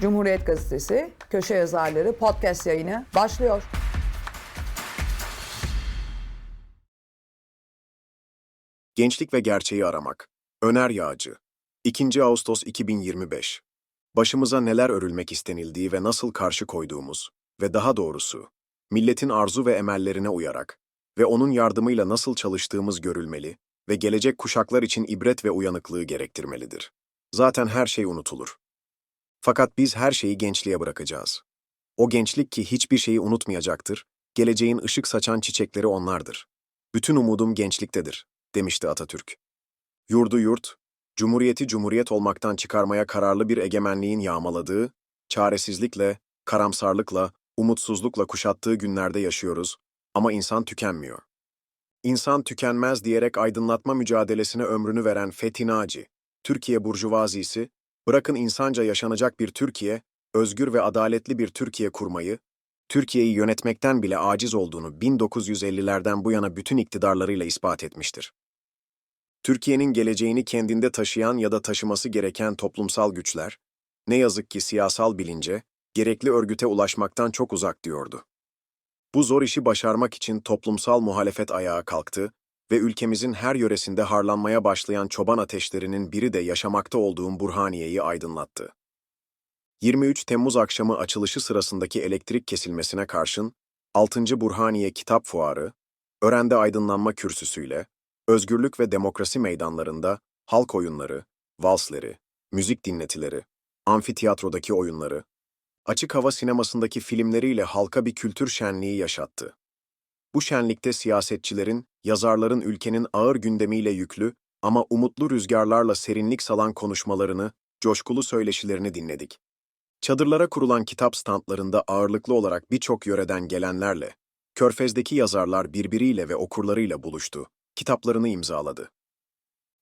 Cumhuriyet Gazetesi Köşe Yazarları podcast yayını başlıyor. Gençlik ve Gerçeği Aramak. Öner Yağcı. 2. Ağustos 2025. Başımıza neler örülmek istenildiği ve nasıl karşı koyduğumuz ve daha doğrusu, milletin arzu ve emellerine uyarak ve onun yardımıyla nasıl çalıştığımız görülmeli ve gelecek kuşaklar için ibret ve uyanıklığı gerektirmelidir. Zaten her şey unutulur. Fakat biz her şeyi gençliğe bırakacağız. O gençlik ki hiçbir şeyi unutmayacaktır, geleceğin ışık saçan çiçekleri onlardır. Bütün umudum gençliktedir demişti Atatürk. Yurdu yurt, cumhuriyeti cumhuriyet olmaktan çıkarmaya kararlı bir egemenliğin yağmaladığı, çaresizlikle, karamsarlıkla, umutsuzlukla kuşattığı günlerde yaşıyoruz ama insan tükenmiyor. İnsan tükenmez diyerek aydınlatma mücadelesine ömrünü veren Fethi Naci, Türkiye Burjuvazisi, bırakın insanca yaşanacak bir Türkiye, özgür ve adaletli bir Türkiye kurmayı, Türkiye'yi yönetmekten bile aciz olduğunu 1950'lerden bu yana bütün iktidarlarıyla ispat etmiştir. Türkiye'nin geleceğini kendinde taşıyan ya da taşıması gereken toplumsal güçler, ne yazık ki siyasal bilince, gerekli örgüte ulaşmaktan çok uzak diyordu. Bu zor işi başarmak için toplumsal muhalefet ayağa kalktı ve ülkemizin her yöresinde harlanmaya başlayan çoban ateşlerinin biri de yaşamakta olduğum Burhaniye'yi aydınlattı. 23 Temmuz akşamı açılışı sırasındaki elektrik kesilmesine karşın 6. Burhaniye Kitap Fuarı, Öğrende Aydınlanma Kürsüsü'yle, özgürlük ve demokrasi meydanlarında halk oyunları, valsleri, müzik dinletileri, amfiteyatrodaki oyunları, açık hava sinemasındaki filmleriyle halka bir kültür şenliği yaşattı. Bu şenlikte siyasetçilerin, yazarların ülkenin ağır gündemiyle yüklü ama umutlu rüzgarlarla serinlik salan konuşmalarını, coşkulu söyleşilerini dinledik. Çadırlara kurulan kitap standlarında ağırlıklı olarak birçok yöreden gelenlerle, Körfez'deki yazarlar birbiriyle ve okurlarıyla buluştu, kitaplarını imzaladı.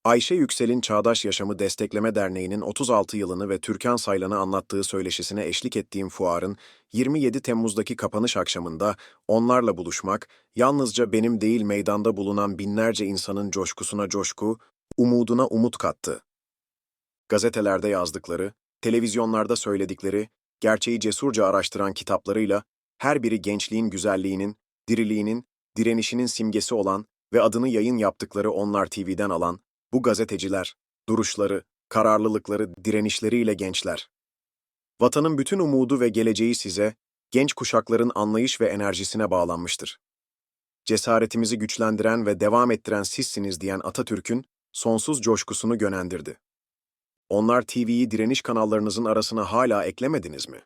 Ayşe Yüksel'in Çağdaş Yaşamı Destekleme Derneği'nin 36 yılını ve Türkan Saylan'ı anlattığı söyleşisine eşlik ettiğim fuarın 27 Temmuz'daki kapanış akşamında onlarla buluşmak, yalnızca benim değil meydanda bulunan binlerce insanın coşkusuna coşku, umuduna umut kattı. Gazetelerde yazdıkları, televizyonlarda söyledikleri, gerçeği cesurca araştıran kitaplarıyla her biri gençliğin güzelliğinin, diriliğinin, direnişinin simgesi olan ve adını yayın yaptıkları Onlar TV'den alan bu gazeteciler, duruşları, kararlılıkları, direnişleriyle gençler. Vatanın bütün umudu ve geleceği size, genç kuşakların anlayış ve enerjisine bağlanmıştır. Cesaretimizi güçlendiren ve devam ettiren sizsiniz diyen Atatürk'ün sonsuz coşkusunu gönendirdi. Onlar TV'yi direniş kanallarınızın arasına hala eklemediniz mi?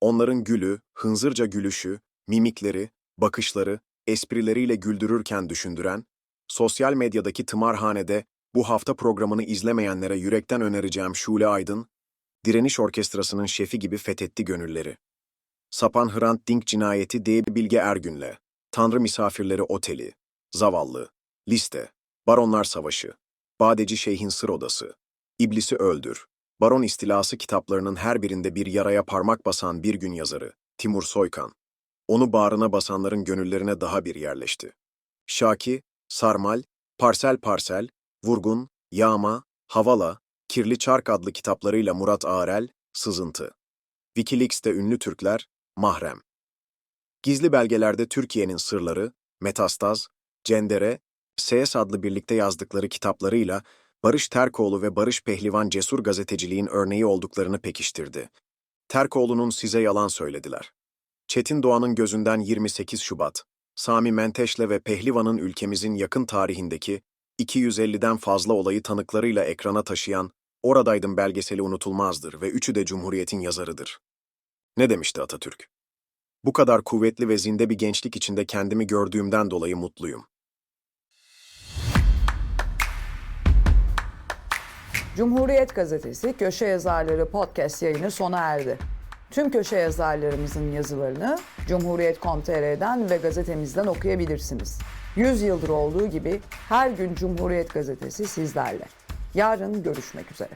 Onların gülü, hınzırca gülüşü, mimikleri, bakışları, esprileriyle güldürürken düşündüren, sosyal medyadaki tımarhanede bu hafta programını izlemeyenlere yürekten önereceğim Şule Aydın, Direniş Orkestrası'nın şefi gibi fethetti gönülleri. Sapan Hrant Dink cinayeti D. Bilge Ergün'le, Tanrı Misafirleri Oteli, Zavallı, Liste, Baronlar Savaşı, Badeci Şeyh'in Sır Odası, İblisi Öldür, Baron İstilası kitaplarının her birinde bir yaraya parmak basan bir gün yazarı, Timur Soykan. Onu bağrına basanların gönüllerine daha bir yerleşti. Şaki, Sarmal, Parsel Parsel, Vurgun, Yağma, Havala, Kirli Çark adlı kitaplarıyla Murat Ağrel, Sızıntı. Wikileaks'te ünlü Türkler, Mahrem. Gizli belgelerde Türkiye'nin sırları, Metastaz, Cendere, CS adlı birlikte yazdıkları kitaplarıyla Barış Terkoğlu ve Barış Pehlivan cesur gazeteciliğin örneği olduklarını pekiştirdi. Terkoğlu'nun size yalan söylediler. Çetin Doğan'ın gözünden 28 Şubat, Sami Menteş'le ve Pehlivan'ın ülkemizin yakın tarihindeki 250'den fazla olayı tanıklarıyla ekrana taşıyan Oradaydım belgeseli unutulmazdır ve üçü de Cumhuriyet'in yazarıdır. Ne demişti Atatürk? Bu kadar kuvvetli ve zinde bir gençlik içinde kendimi gördüğümden dolayı mutluyum. Cumhuriyet Gazetesi Köşe Yazarları podcast yayını sona erdi. Tüm köşe yazarlarımızın yazılarını Cumhuriyet.com.tr'den ve gazetemizden okuyabilirsiniz. 100 yıldır olduğu gibi her gün Cumhuriyet Gazetesi sizlerle. Yarın görüşmek üzere.